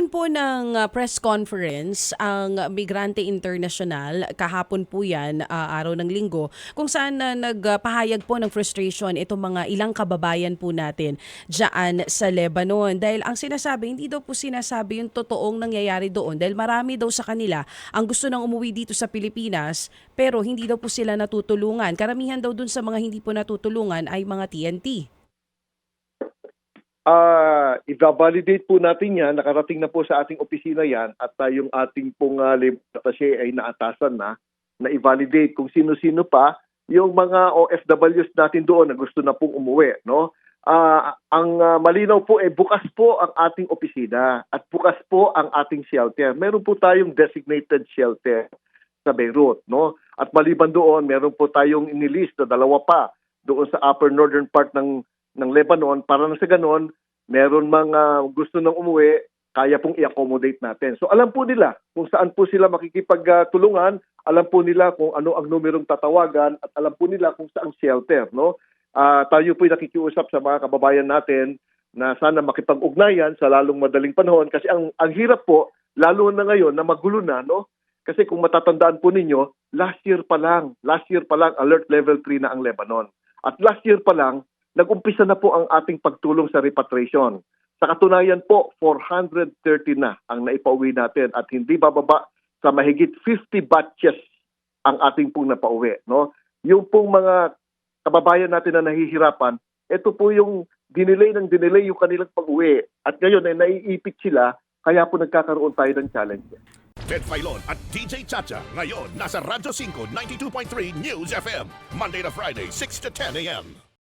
Nagkaroon po ng uh, press conference ang Migrante International kahapon po yan, uh, araw ng linggo, kung saan uh, nagpahayag po ng frustration itong mga ilang kababayan po natin dyan sa Lebanon. Dahil ang sinasabi, hindi daw po sinasabi yung totoong nangyayari doon dahil marami daw sa kanila ang gusto nang umuwi dito sa Pilipinas pero hindi daw po sila natutulungan. Karamihan daw dun sa mga hindi po natutulungan ay mga TNT. Ah, i-validate po natin yan. Nakarating na po sa ating opisina yan at uh, yung ating pong uh, attaché ay naatasan na na i-validate kung sino-sino pa yung mga OFWs natin doon na gusto na pong umuwi, no? Ah, ang ah, malinaw po ay bukas po ang ating opisina at bukas po ang ating shelter. Meron po tayong designated shelter sa Beirut, no? At maliban doon, meron po tayong inilist na dalawa pa doon sa upper northern part ng ng Lebanon para na sa ganon, meron mga gusto nang umuwi, kaya pong i-accommodate natin. So alam po nila kung saan po sila makikipagtulungan, alam po nila kung ano ang numerong tatawagan at alam po nila kung saan shelter, no? Ah, tayo po nakikiusap sa mga kababayan natin na sana makipag-ugnayan sa lalong madaling panahon kasi ang ang hirap po lalo na ngayon na magulo na, no? Kasi kung matatandaan po ninyo, last year pa lang, last year pa lang alert level 3 na ang Lebanon. At last year pa lang, nag-umpisa na po ang ating pagtulong sa repatriation. Sa katunayan po, 430 na ang naipauwi natin at hindi bababa sa mahigit 50 batches ang ating pong napauwi. No? Yung pong mga kababayan natin na nahihirapan, ito po yung dinelay ng dinelay yung kanilang pag-uwi. At ngayon ay naiipit sila, kaya po nagkakaroon tayo ng challenge. Ted Filon at DJ Chacha. Ngayon, nasa Radyo 5, 92.3 News FM. Monday to Friday, 6 to 10 a.m.